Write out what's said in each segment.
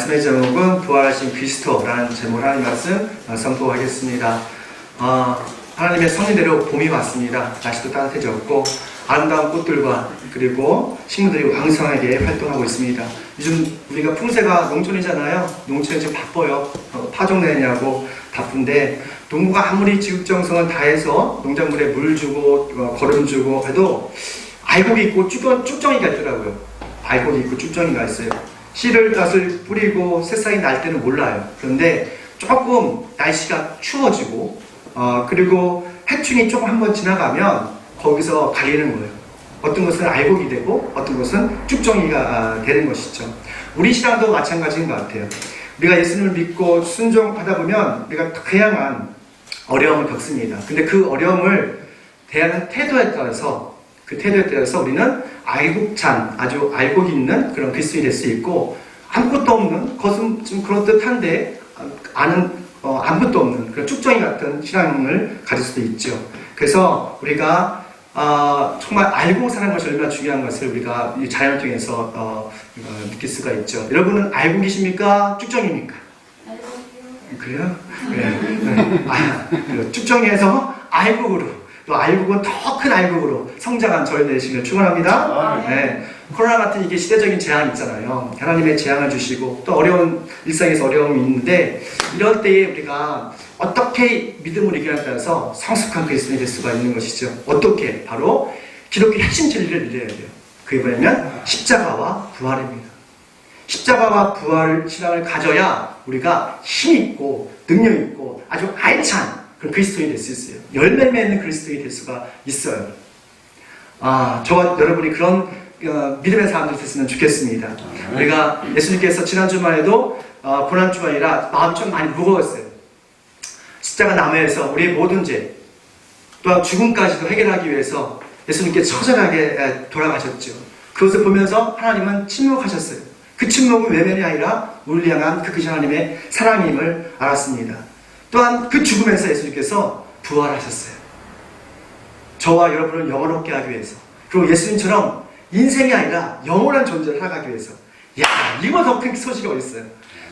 말씀의 제목은 부활하신 그리스도라는 제목으로 하나님 말씀 어, 선포하겠습니다. 어, 하나님의 성리대로 봄이 왔습니다. 날씨도 따뜻해졌고 아름다운 꽃들과 그리고 식물들이 왕성하게 활동하고 있습니다. 요즘 우리가 풍세가 농촌이잖아요. 농촌이 좀 바빠요. 어, 파종 내냐고 바쁜데 농부가 아무리 지극정성을 다해서 농작물에 물 주고 어, 거름 주고 해도 알곡이 있고 쭉정, 쭉정이가 있더라고요. 알곡이 있고 쭉정이가 있어요. 씨를 닷을 뿌리고 새싹이 날 때는 몰라요. 그런데 조금 날씨가 추워지고 어, 그리고 해충이 조금 한번 지나가면 거기서 갈리는 거예요. 어떤 것은 알곡이 되고 어떤 것은 쭉정이가 아, 되는 것이죠. 우리 신앙도 마찬가지인 것 같아요. 우리가 예수님을 믿고 순종하다 보면 우리가 다양한 어려움을 겪습니다. 근데 그 어려움을 대하는 태도에 따라서 그 태도에 따라서 우리는 알곡찬 아주 알곡 있는 그런 그리스도인이 될 수 있고 아무것도 없는 것은 좀 그렇듯한데 아는 어, 아무것도 없는 그런 쭉정이 같은 신앙을 가질 수도 있죠. 그래서 우리가 어, 정말 알고 사는 것이 얼마나 중요한 것을 우리가 이 자연을 통해서 어, 어, 느낄 수가 있죠. 여러분은 알고 계십니까? 쭉정입니까? 그래요? 네. 네. 아, 그 쭉정에서 알곡으로 또 알곡은 더 큰 알곡으로 성장한 저희 되시길 축원합니다. 네. 코로나 같은 이게 시대적인 재앙이 있잖아요. 하나님의 재앙을 주시고 또 어려운 일상에서 어려움이 있는데 이럴 때에 우리가 어떻게 믿음을 이기냐에 따라서 성숙한 그리스도인이 될 수가 있는 것이죠. 어떻게? 바로 기독교 핵심 진리를 믿어야 돼요. 그게 뭐냐면 십자가와 부활입니다. 십자가와 부활 신앙을 가져야 우리가 힘 있고 능력 있고 아주 알찬 그런 그리스도인이 될 수 있어요. 열매 맺는 그리스도인이 될 수가 있어요. 아, 저와 여러분이 그런 어, 믿음의 사람들이 됐으면 좋겠습니다. 우리가 예수님께서 지난 주말에도 어, 고난 주말이라 마음이 좀 많이 무거웠어요. 십자가 나무에서 우리의 모든 죄, 또한 죽음까지도 해결하기 위해서 예수님께 처절하게 에, 돌아가셨죠. 그것을 보면서 하나님은 침묵하셨어요. 그 침묵은 외면이 아니라 우리를 향한 그 하나님의 사랑임을 알았습니다. 또한 그 죽음에서 예수님께서 부활하셨어요. 저와 여러분을 영원롭게 하기 위해서. 그리고 예수님처럼 인생이 아니라 영원한 존재를 살아가기 위해서. 야, 이거 더 큰 소식이 어딨어요.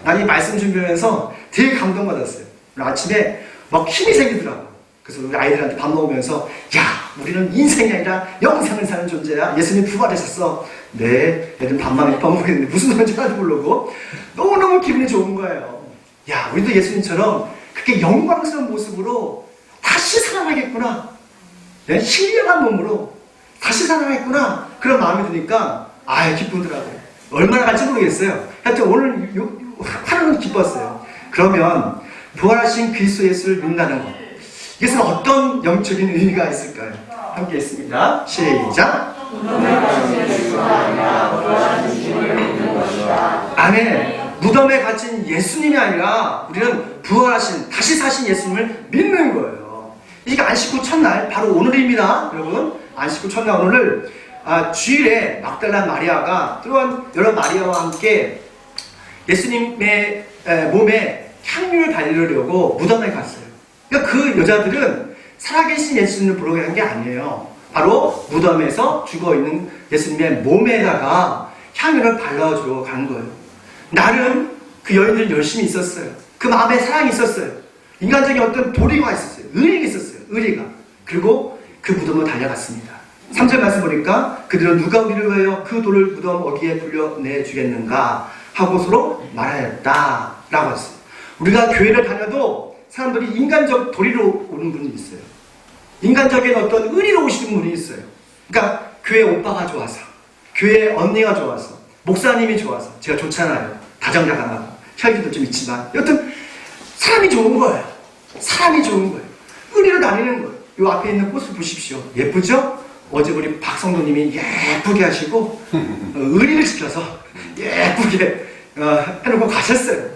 난 이 말씀 준비하면서 되게 감동받았어요. 아침에 막 힘이 생기더라고. 그래서 우리 아이들한테 밥 먹으면서 야, 우리는 인생이 아니라 영생을 사는 존재야. 예수님 부활하셨어. 네, 애들 밥만 밥 먹겠는데 무슨 소리인지 하나도 모르고 너무너무 기분이 좋은 거예요. 야, 우리도 예수님처럼 그렇게 영광스러운 모습으로 다시 살아나겠구나. 네? 신령한 몸으로 다시 살아나겠구나. 그런 마음이 드니까, 아 기쁘더라고요. 얼마나 갈지 모르겠어요. 하여튼 오늘 요, 요, 하루는 기뻤어요. 그러면, 부활하신 그리스도 예수를 믿는다는 것. 이것은 어떤 영적인 의미가 있을까요? 함께 했습니다. 시작. 아멘. 무덤에 갇힌 예수님이 아니라 우리는 부활하신 다시 사신 예수님을 믿는 거예요. 이게 안식구 첫날 바로 오늘입니다, 여러분. 안식구 첫날 오늘을 아, 주일에 막달란 마리아가 또한 여러 마리아와 함께 예수님의 에, 몸에 향유를 바르려고 무덤에 갔어요. 그러니까 그 여자들은 살아계신 예수님을 보러 간 게 아니에요. 바로 무덤에서 죽어 있는 예수님의 몸에다가 향유를 발라주러 간 거예요. 나름 그 여인들 열심히 있었어요. 그 마음에 사랑이 있었어요. 인간적인 어떤 도리가 있었어요. 의리가 있었어요. 의리가. 그리고 그 무덤으로 달려갔습니다. 3절 말씀 보니까 그들은 누가 우리를 위하여 그 돌을 무덤 어디에 불려내 주겠는가 하고 서로 말하였다. 라고 했어요. 우리가 교회를 다녀도 사람들이 인간적 도리로 오는 분이 있어요. 인간적인 어떤 의리로 오시는 분이 있어요. 그러니까 교회 오빠가 좋아서, 교회 언니가 좋아서, 목사님이 좋아서, 제가 좋잖아요. 다정자가 나고, 혈기도 좀 있지만, 여튼 사람이 좋은 거예요. 사람이 좋은 거예요. 의리로 다니는 거예요. 이 앞에 있는 꽃을 보십시오. 예쁘죠? 어제 우리 박성도님이 예쁘게 하시고 어, 의리를 지켜서 예쁘게 어, 해놓고 가셨어요.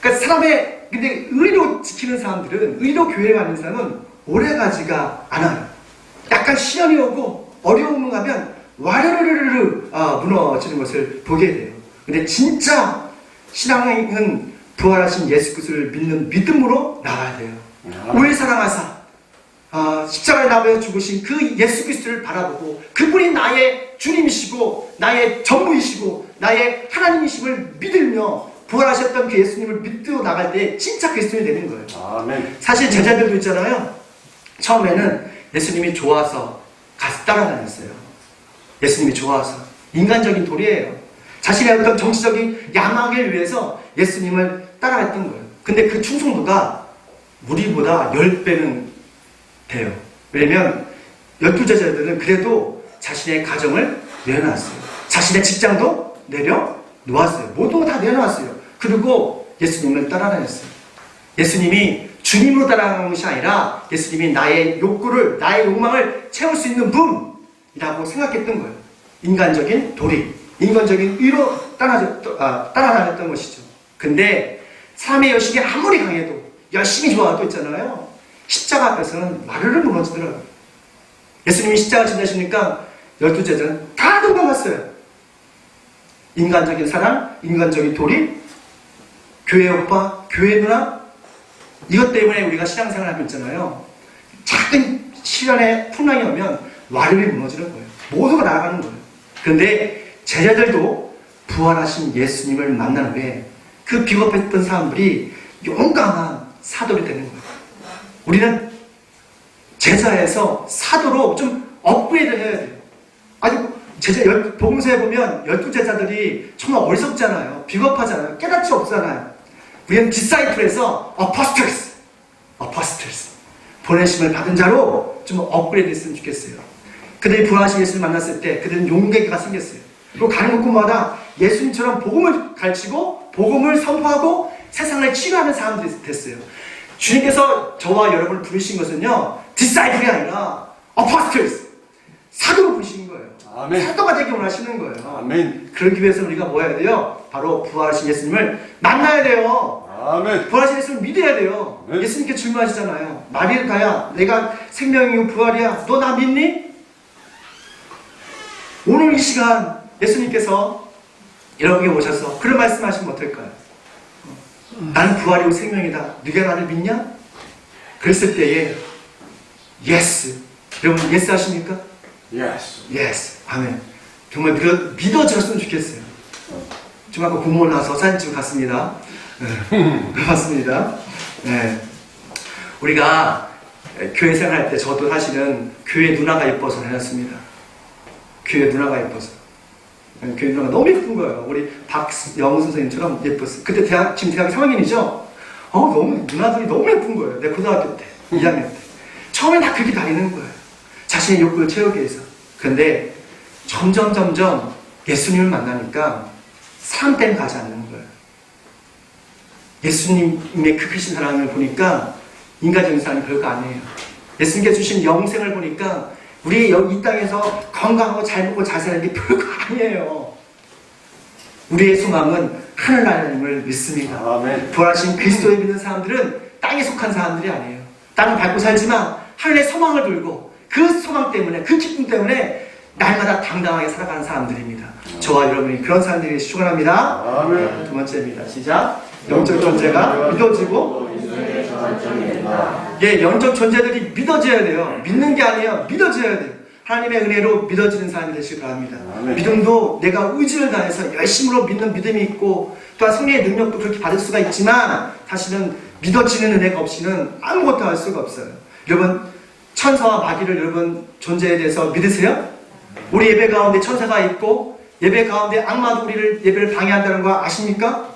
그러니까 사람의 근데 의리로 지키는 사람들은 의리로 교회에 가는 사람은 오래가지가 않아요. 약간 시련이 오고 어려움을 가면 와르르르르 어, 무너지는 것을 보게 돼요. 근데 진짜 신앙은 부활하신 예수 그리스도를 믿는 믿음으로 나가야 돼요. 우리 사랑하사 아, 십자가에 나무에 죽으신 그 예수 그리스도를 바라보고 그분이 나의 주님이시고 나의 전부이시고 나의 하나님이심을 믿으며 부활하셨던 그 예수님을 믿고 나갈 때 진짜 그리스도인이 되는 거예요. 아멘. 사실 제자들도 있잖아요. 처음에는 예수님이 좋아서 가서 따라다녔어요. 예수님이 좋아서. 인간적인 도리예요. 자신의 어떤 정치적인 야망을 위해서 예수님을 따라갔던 거예요. 근데 그 충성도가 우리보다 10배는 돼요. 왜냐면 열두 제자들은 그래도 자신의 가정을 내려놨어요. 자신의 직장도 내려놓았어요. 모두 다 내려놨어요. 그리고 예수님을 따라다녔어요. 예수님이 주님으로 따라가는 것이 아니라 예수님이 나의 욕구를, 나의 욕망을 채울 수 있는 분이라고 생각했던 거예요. 인간적인 도리, 인간적인 따라, 아, 따라다녔던 것이죠. 근데 삶의 여식이 아무리 강해도 열심히 좋아도 있잖아요. 십자가 앞에서는 마르르 무너지더라고요. 예수님이 십자가 지내시니까 열두 제자는 다 도망갔어요. 인간적인 사랑, 인간적인 도리, 교회 오빠, 교회 누나, 이것 때문에 우리가 신앙생활 하고 있잖아요. 작은 시련의 풍랑이 오면 와르르 무너지는 거예요. 모두가 날아가는 거예요. 그런데 제자들도 부활하신 예수님을 만난 후에 그 비겁했던 사람들이 용감한 사도를 되는 거예요. 우리는 제자에서 사도로 좀 업그레이드 해야 돼요. 아주 제자 열, 복음서에 보면 열두 제자들이 정말 어리석잖아요. 비겁하잖아요. 깨닫지 없잖아요. 우리는 디사이플에서 어퍼스틀스, 어퍼스틀스 보내심을 받은 자로 좀 업그레이드 했으면 좋겠어요. 그들이 부활하신 예수를 만났을 때 그들은 용기가 생겼어요. 그리고 가는 곳마다 예수님처럼 복음을 가르치고 복음을 선포하고 세상을 치유하는 사람들이 됐어요. 주님께서 저와 여러분을 부르신 것은요, 디사이플이 아니라 어퍼스틀스, 사도로 부르신 거예요. 아멘. 사도가 되기 원하시는 거예요. 아멘. 그러기 위해서 우리가 뭐 해야 돼요? 바로 부활하신 예수님을 만나야 돼요. 아멘. 부활하신 예수님을 믿어야 돼요. 네. 예수님께 질문하시잖아요. 마리아야, 내가 생명이고 부활이야. 너 나 믿니? 오늘 이 시간 예수님께서 여러분에게 오셔서 그런 말씀하시면 어떨까요? 나는 부활이고 생명이다. 네가 나를 믿냐? 그랬을 때에 예스. 여러분 예스 하십니까? 예스. 예스. 아멘. 정말 믿어, 믿어졌으면 좋겠어요. 좀 아까 공무원 나와서 사진 찍고 갔습니다. 네. 맞습니다. 네. 우리가 교회 생활할 때 저도 사실은 교회 누나가 예뻐서 다녔습니다. 교회 누나가 예뻐서. 누나가 너무 예쁜 거예요. 우리 박영우 선생님처럼 예뻤어요. 그때 대학, 지금 대학 3학년이죠? 어, 너무, 누나들이 너무 예쁜 거예요. 내 고등학교 때, 2학년 때. 처음엔 다 그렇게 다니는 거예요. 자신의 욕구를 채우기 위해서. 근데 점점 점점 예수님을 만나니까 사람 때문에 가지 않는 거예요. 예수님의 그 크신 사랑을 보니까 인간적인 사랑이 별거 아니에요. 예수님께 주신 영생을 보니까 우리 여기 이 땅에서 건강하고 잘 먹고 잘 사는 게 별거 아니에요. 우리의 소망은 하늘나라님을 믿습니다. 아멘. 부활하신 그리스도를 믿는 사람들은 땅에 속한 사람들이 아니에요. 땅을 밟고 살지만 하늘의 소망을 들고 그 소망 때문에 그 기쁨 때문에 날마다 당당하게 살아가는 사람들입니다. 저와 여러분이 그런 사람들이 축원합니다. 아멘. 두 번째입니다. 시작. 영적 존재가 믿어지고 예, 영적 존재들이 믿어져야 돼요. 믿는 게 아니에요. 믿어져야 돼요. 하나님의 은혜로 믿어지는 사람이 되시기 바랍니다. 아멘. 믿음도 내가 의지를 다해서 열심으로 믿는 믿음이 있고 또한 성령의 능력도 그렇게 받을 수가 있지만 사실은 믿어지는 은혜가 없이는 아무것도 할 수가 없어요. 여러분 천사와 마귀를 여러분 존재에 대해서 믿으세요? 우리 예배 가운데 천사가 있고 예배 가운데 악마도 우리를 예배를 방해한다는 거 아십니까?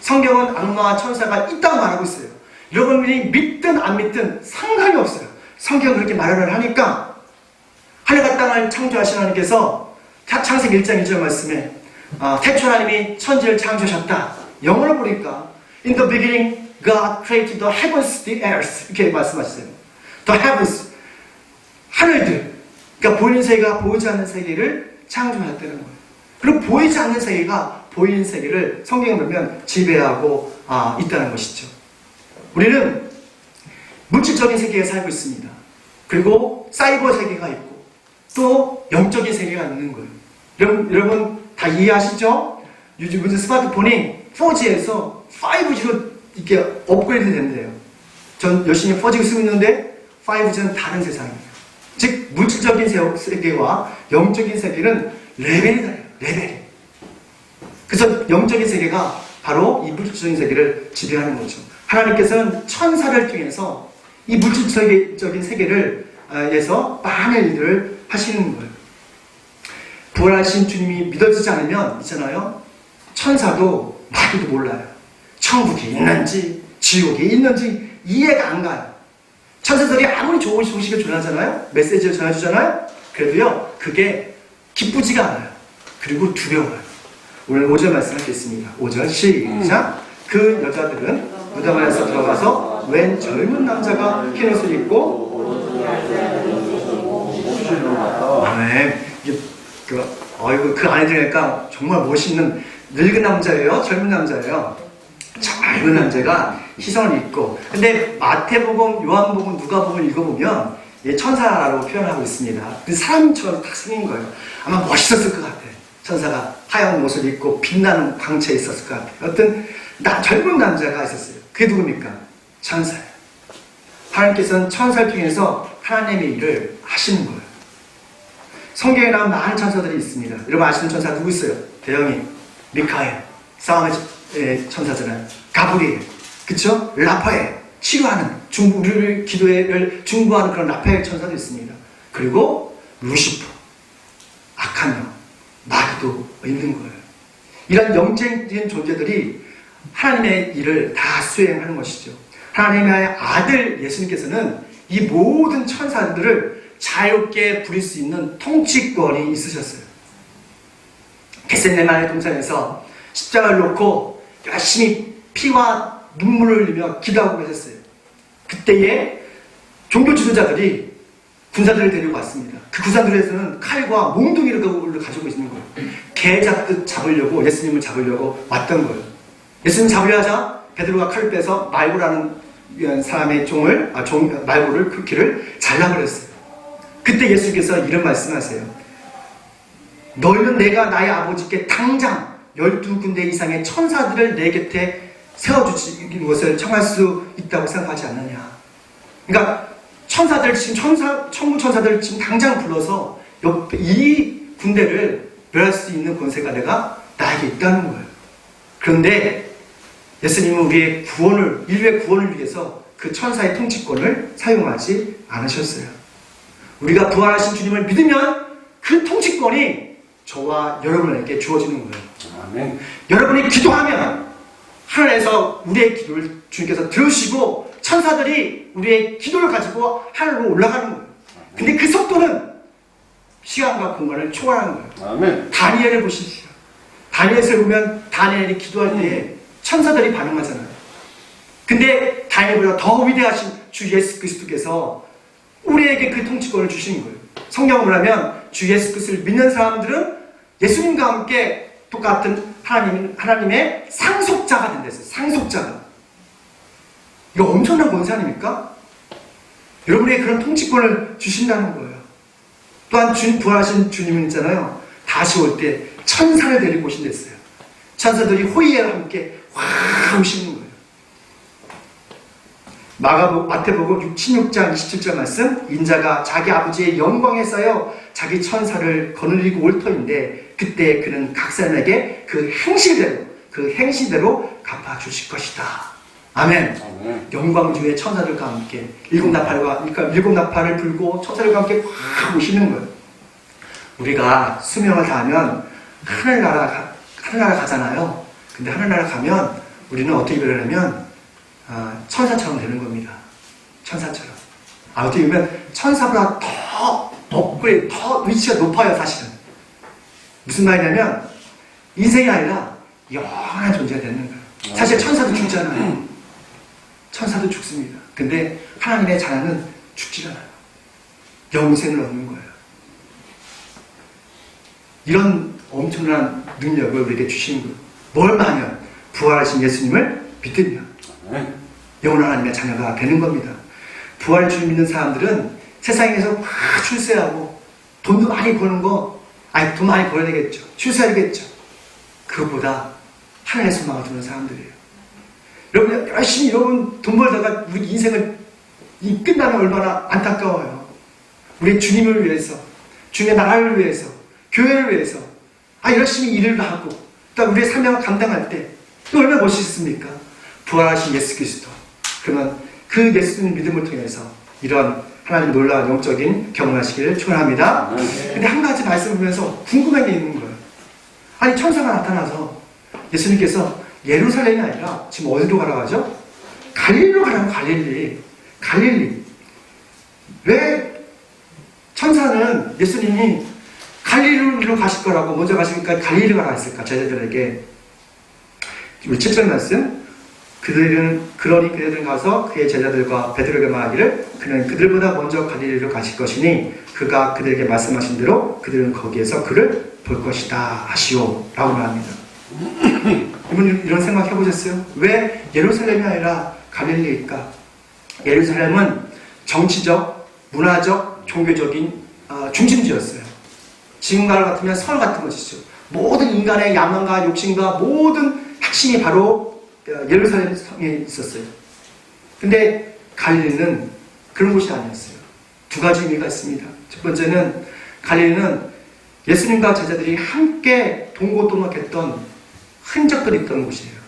성경은 악마와 천사가 있다고 말하고 있어요. 여러분들이 믿든 안 믿든 상관이 없어요. 성경은 그렇게 말을 하니까 하늘과 땅을 창조하신 하나님께서 차- 창세기 1장 1절 말씀에 아, 태초 하나님이 천지를 창조하셨다. 영어로 보니까 In the beginning God created the heavens, the earth 이렇게 말씀하셨어요. The heavens 하늘들 그러니까 보이는 세계가 보이지 않는 세계를 창조하였다는 거예요. 그리고 보이지 않는 세계가 보이는 세계를 성경에 보면 지배하고 아, 있다는 것이죠. 우리는 물질적인 세계에 살고 있습니다. 그리고 사이버 세계가 있고 또 영적인 세계가 있는 거예요. 여러분, 여러분 다 이해하시죠? 요즘 요즘 스마트폰이 4G에서 5G로 이렇게 업그레이드 된대요. 전 열심히 4G 쓰고 있는데 5G는 다른 세상이에요. 즉 물질적인 세- 세계와 영적인 세계는 레벨이 달라요. 레벨이. 그래서 영적인 세계가 바로 이 물질적인 세계를 지배하는 거죠. 하나님께서는 천사를 통해서 이 물질적인 세계를 아, 에서 많은 일들을 하시는 거예요. 부활하신 주님이 믿어지지 않으면 있잖아요. 천사도 나도 몰라요. 천국이 있는지 지옥이 있는지 이해가 안 가요. 천사들이 아무리 좋은 소식을 전하잖아요. 메시지를 전해주잖아요. 그래도요, 그게 기쁘지가 않아요. 그리고 두려워요. 오늘 5절 말씀하겠습니다. 5절 시작. 그 여자들은 무덤 안에서 들어가서 웬 젊은 남자가 흰 옷을 입고 네, 이게 그 어이구 그 안에 들어가니까 정말 멋있는 늙은 남자예요, 젊은 남자예요. 젊은 남자가 희성을 입고 근데 마태복음, 요한복음, 누가복음 읽어보면 얘 천사라고 표현하고 있습니다. 그 사람처럼 딱 생긴 거예요. 아마 멋있었을 것 같아. 천사가 하얀 옷을 입고 빛나는 광채에 있었을 것 같아요. 어떤 나, 젊은 남자가 있었어요. 그게 누굽니까? 천사예요. 하나님께서는 천사를 통해서 하나님의 일을 하시는 거예요. 성경에 나온 많은 천사들이 있습니다. 여러분 아시는 천사 누구 있어요? 대형이, 미카엘, 싸움의 예, 천사잖아요. 가브리엘, 그쵸? 라파엘, 치료하는, 중부, 우리를 기도를 중부하는 그런 라파엘 천사도 있습니다. 그리고 루시퍼, 악한 영, 마귀도 있는 거예요. 이런 영적인 존재들이 하나님의 일을 다 수행하는 것이죠. 하나님의 아들 예수님께서는 이 모든 천사들을 자유롭게 부릴 수 있는 통치권이 있으셨어요. 겟세네마의 동산에서 십자가를 놓고 열심히 피와 눈물을 흘리며 기도하고 계셨어요. 그때에 종교 지도자들이 군사들을 데리고 왔습니다. 그 군사들에서는 칼과 몽둥이를 가지고 있는 거예요. 개 잡듯 잡으려고 예수님을 잡으려고 왔던 거예요. 예수님 잡으려 하자 베드로가 칼을 빼서 말고라는 사람의 종을 아, 종 말고를 그 길을 잘라버렸어요. 그때 예수께서 이런 말씀하세요. 너희는 내가 나의 아버지께 당장 열두 군데 이상의 천사들을 내 곁에 세워주시는 것을 청할 수 있다고 생각하지 않느냐. 그러니까 천사들 지금 천사 천군 천사들 지금 당장 불러서 옆에 이 군대를 멸할 수 있는 권세가 내가 나에게 있다는 거예요. 그런데 예수님은 우리의 구원을 인류의 구원을 위해서 그 천사의 통치권을 사용하지 않으셨어요. 우리가 부활하신 주님을 믿으면 그 통치권이 저와 여러분에게 주어지는 거예요. 아멘. 여러분이 기도하면 하늘에서 우리의 기도를 주님께서 들으시고 천사들이 우리의 기도를 가지고 하늘로 올라가는 거예요. 근데 그 속도는 시간과 공간을 초월하는 거예요. 아멘. 다니엘을 보십시오. 다니엘을 보면 다니엘이 기도할 때 천사들이 반응하잖아요. 근데 다니엘보다 더 위대하신 주 예수 그리스도께서 우리에게 그 통치권을 주신 거예요. 성경을 하면 주 예수 그리스도를 믿는 사람들은 예수님과 함께 똑같은 하나님, 하나님의 상속자가 된댔어요. 상속자가. 이거 엄청난 권세 아닙니까? 여러분에게 그런 통치권을 주신다는 거예요. 또한 주, 부활하신 주님은 있잖아요. 다시 올 때 천사를 데리고 오신댔어요. 천사들이 호의와 함께 확 오시는 거예요. 마가복 마태복음 16장 27절 말씀 인자가 자기 아버지의 영광에 쌓여 자기 천사를 거느리고 올 터인데 그때 그는 각 사람에게 그 행실대로 그 행실대로 갚아 주실 것이다. 아멘. 아멘. 영광 중에 천사들과 함께 일곱 나팔과 그러니까 일곱 나팔을 불고 천사들과 함께 확 오시는 거예요. 우리가 수명을 다하면 하늘나라 가, 하늘나라 가잖아요. 근데 하늘나라 가면 우리는 어떻게 변하냐면 아, 천사처럼 되는 겁니다. 천사처럼. 아, 어떻게 보면 천사보다 더 높고 더 위치가 높아요, 사실은. 무슨 말이냐면 인생이 아니라 영원한 존재가 되는 거예요. 사실 천사도 죽잖아요. 천사도 죽습니다. 근데 하나님의 자녀는 죽지 않아요. 영생을 얻는 거예요. 이런 엄청난 능력을 우리에게 주신 거예요. 뭘 마면 부활하신 예수님을 믿으면 아멘. 영원한 하나님의 자녀가 되는 겁니다. 부활 주 믿는 사람들은 세상에서 막 출세하고 돈도 많이 버는 거, 아니 돈 많이 벌어야 되겠죠. 출세하겠죠. 그것보다 하나님의 소망을 두는 사람들이에요. 여러분 열심히 여러분 돈 벌다가 우리 인생을 이 끝나면 얼마나 안타까워요. 우리 주님을 위해서, 주님의 나라를 위해서, 교회를 위해서, 아 열심히 일을 하고, 또 우리의 사명을 감당할 때또 얼마나 멋있습니까? 부활하신 예수 그리스도. 그러면 그 예수님 믿음을 통해서 이런 하나님 놀라운 영적인 경험을 하시기를 축원합니다. 근데 한 가지 말씀을 보면서 궁금한 게 있는 거예요. 아니 천사가 나타나서 예수님께서 예루살렘이 아니라 지금 어디로 가라고 하죠? 갈릴리로 가라고 갈릴리. 갈릴리. 왜 천사는 예수님이 갈릴리로 가실 거라고 먼저 가시니까 갈릴리로 했을까? 제자들에게. 우리 7절 말씀. 그들은 그러니 그들은 가서 그의 제자들과 베드로에게 말하기를 그는 그들보다 먼저 갈릴리로 가실 것이니 그가 그들에게 말씀하신 대로 그들은 거기에서 그를 볼 것이다 하시오 라고 말합니다. 이분 이런 생각 해보셨어요? 왜 예루살렘이 아니라 갈릴리일까? 예루살렘은 정치적, 문화적, 종교적인 어, 중심지였어요. 지금과 같으면 서울 같은 것이죠. 모든 인간의 야망과 욕심과 모든 핵심이 바로 어, 예루살렘 성에 있었어요. 근데 갈릴리는 그런 곳이 아니었어요. 두 가지 의미가 있습니다. 첫 번째는 갈릴리는 예수님과 제자들이 함께 동고동락했던 흔적들이 있던 곳이에요.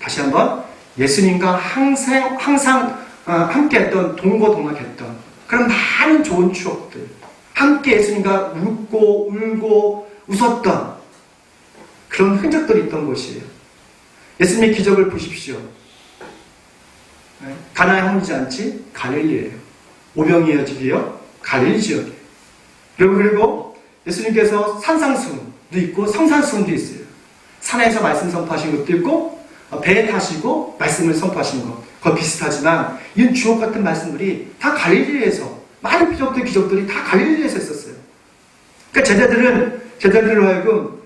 다시 한번 예수님과 항상 항상 어, 함께 했던 동고동락했던 그런 많은 좋은 추억들, 함께 예수님과 웃고 울고 웃었던 그런 흔적들이 있던 곳이에요. 예수님의 기적을 보십시오. 네? 가나의 황리지 않지? 갈릴리예요. 오병이 어디요? 갈릴리 지역이에요. 그리고 예수님께서 산상수훈도 있고 성산수훈도 있어요. 산에서 말씀 선포하신 것도 있고 어, 배에 타시고 말씀을 선포하신 것. 그거 비슷하지만 이런 주옥 같은 말씀들이 다 갈릴리에서 많은 기적들 기적들이 다 갈릴리에서 있었어요. 그러니까 제자들은 제자들로 하여금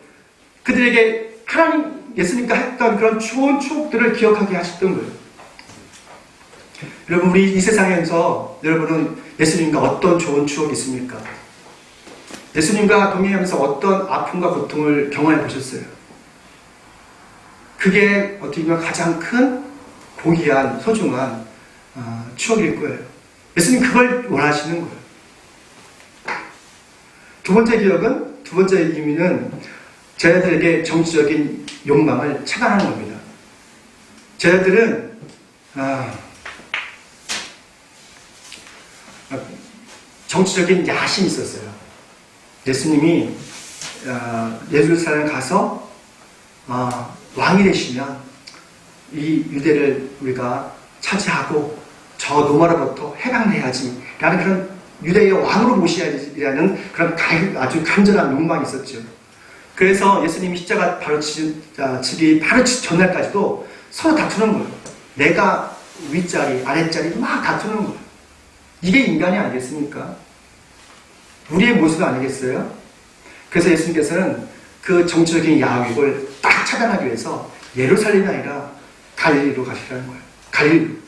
그들에게 하나님 예수님과 했던 그런 좋은 추억들을 기억하게 하셨던 거예요. 여러분 우리 이 세상에서 여러분은 예수님과 어떤 좋은 추억이 있습니까? 예수님과 동행하면서 어떤 아픔과 고통을 경험해 보셨어요? 그게 어떻게 보면 가장 큰 고귀한 소중한 어, 추억일 거예요. 예수님 그걸 원하시는 거예요. 두 번째 기억은 두 번째 의미는 제자들에게 정치적인 욕망을 차단하는 겁니다. 제자들은 아, 정치적인 야심이 있었어요. 예수님이 아, 예루살렘 가서 아, 왕이 되시면 이 유대를 우리가 차지하고 저 노마로부터 해방해야지 라는 그런 유대의 왕으로 모셔야지라는 그런 아주 간절한 욕망이 있었죠. 그래서 예수님이 십자가 바로 치, 아, 기 바로 전날까지도 서로 다투는 거예요. 내가 윗자리, 아랫자리 막 다투는 거예요. 이게 인간이 아니겠습니까? 우리의 모습 아니겠어요? 그래서 예수님께서는 그 정치적인 야욕을 딱 차단하기 위해서 예루살렘이 아니라 갈릴리로 가시라는 거예요. 갈릴리.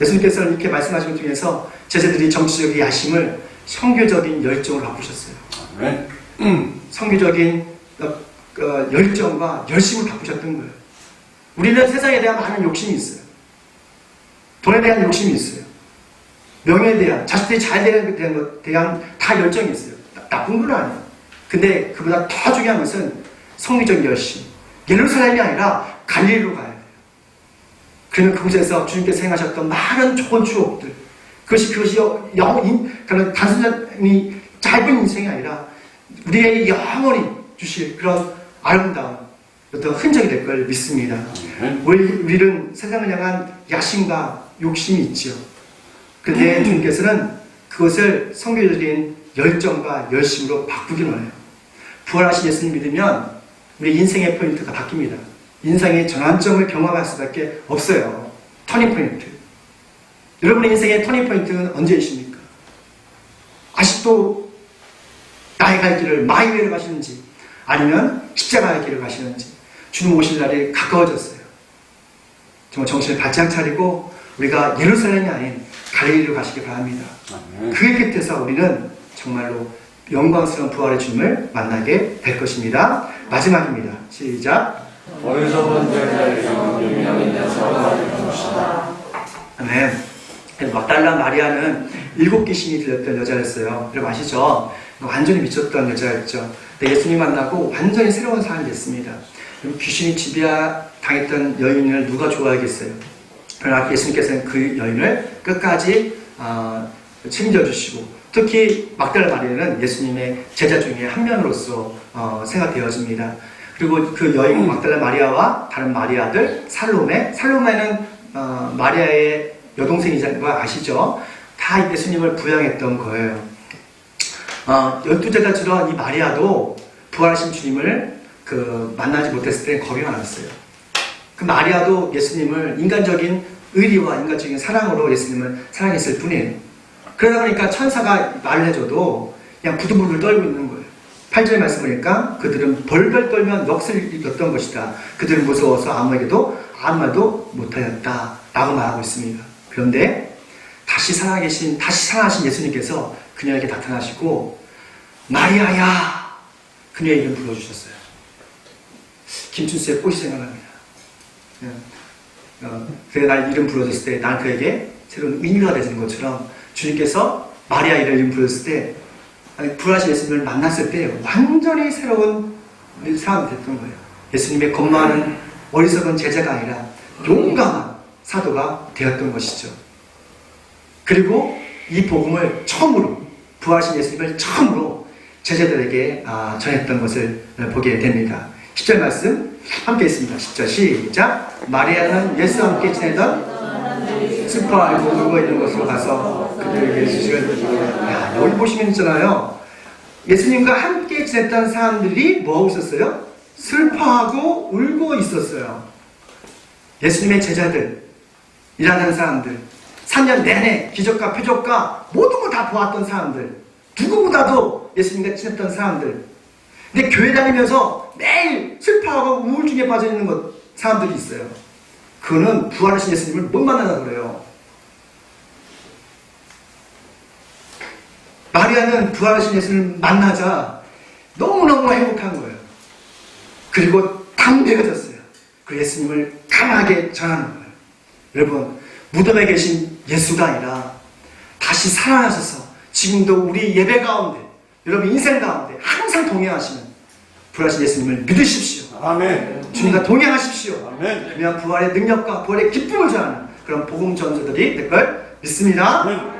예수님께서는 이렇게 말씀하신 것 중에서 제자들이 정치적인 야심을 성교적인 열정으로 바꾸셨어요. 네. 성교적인 어, 어, 열정과 열심을 바꾸셨던 거예요. 우리는 세상에 대한 많은 욕심이 있어요. 돈에 대한 욕심이 있어요. 명예에 대한, 자식들이 잘 되는 것에 대한 다 열정이 있어요. 나, 나쁜 건 아니에요. 근데 그보다 더 중요한 것은 성리적 열심. 예루살렘이 아니라 갈릴리로 가야 돼요. 그러면 그곳에서 주님께서 행하셨던 많은 좋은 추억들. 그것이 그것이 영인, 그런 단순히 짧은 인생이 아니라 우리의 영원히 주실 그런 아름다운 어떤 흔적이 될 걸 믿습니다. 우리, 우리는 세상을 향한 야심과 욕심이 있지요. 그런데 주님께서는 그것을 성교적인 열정과 열심으로 바꾸기를 원해요. 부활하신 예수님 믿으면 우리 인생의 포인트가 바뀝니다. 인생의 전환점을 경험할 수밖에 없어요. 터닝 포인트. 여러분의 인생의 터닝 포인트는 언제이십니까? 아직도 나의 갈 길을 마이웨이로 가시는지 아니면 십자가의 길을 가시는지 주님 오실 날이 가까워졌어요. 정말 정신을 바짝 차리고 우리가 예루살렘이 아닌 갈릴리로 가시기 바랍니다. 그의 끝에서 우리는 정말로 영광스러운 부활의 주님을 만나게 될 것입니다. 마지막입니다. 시작. 아멘. 막달라 마리아는 일곱 귀신이 들렸던 여자였어요. 여러분 아시죠? 완전히 미쳤던 여자였죠. 예수님 만나고 완전히 새로운 사람이 됐습니다. 귀신이 지배당했던 여인을 누가 좋아하겠어요? 그러나 예수님께서는 그 여인을 끝까지 어, 챙겨주시고 특히 막달라 마리아는 예수님의 제자 중에 한 명으로서 어, 생각되어집니다. 그리고 그 여인 막달라 마리아와 다른 마리아들 살로메, 살로메는 어, 마리아의 여동생이자는 거 아시죠? 다 예수님을 부양했던 거예요. 어, 열두 제자처럼 이 마리아도 부활하신 주님을 그 만나지 못했을 때 겁이 많았어요. 그 마리아도 예수님을 인간적인 의리와 인간적인 사랑으로 예수님을 사랑했을 뿐이에요. 그러다 보니까 천사가 말을 해줘도 그냥 부들부들 떨고 있는 거예요. 8절 말씀 보니까 그들은 벌벌 떨면 넋을 잃었던 것이다. 그들은 무서워서 아무에게도 아무 말도 못하였다. 라고 말하고 있습니다. 그런데 다시 살아계신, 다시 살아나신 예수님께서 그녀에게 나타나시고 마리아야! 그녀의 이름 불러주셨어요. 김춘수의 꽃이 생각납니다. 예. 어, 그래 날 이름 불러줬을 때 난 그에게 새로운 의미가 되는 것처럼 주님께서 마리아 이름 불렀을 때 부활하신 예수님을 만났을 때 완전히 새로운 사람이 됐던 거예요. 예수님의 겁많은 어리석은 제자가 아니라 용감한 사도가 되었던 것이죠. 그리고 이 복음을 처음으로 부활하신 예수님을 처음으로 제자들에게 아, 전했던 것을 보게 됩니다. 10절 말씀 함께 있습니다. 10절 시작 마리아는 예수와 함께 지내던 슬퍼하고 울고 있는 곳으로 가서 그들에게 주식을 야, 여기 보시면 있잖아요. 예수님과 함께 지냈던 사람들이 뭐하고 있었어요? 슬퍼하고 울고 있었어요. 예수님의 제자들, 일하는 사람들, 3년 내내 기적과 표적과 모든 걸 다 보았던 사람들, 누구보다도 예수님과 친했던 사람들. 근데 교회 다니면서 매일 슬퍼하고 우울증에 빠져 있는 것, 사람들이 있어요. 그거는 부활하신 예수님을 못 만나서 그래요. 마리아는 부활하신 예수님을 만나자 너무너무 행복한 거예요. 그리고 담대해졌어요. 그 예수님을 강하게 전하는 거예요. 여러분, 무덤에 계신 예수가 아니라 다시 살아나셔서 지금도 우리 예배 가운데, 여러분 인생 가운데 항상 동행하시는 부활하신 예수님을 믿으십시오. 아멘. 주님과 동행하십시오. 아멘. 그러면 부활의 능력과 부활의 기쁨을 전하는 그런 복음 전도들이 될 걸 믿습니다. 아멘.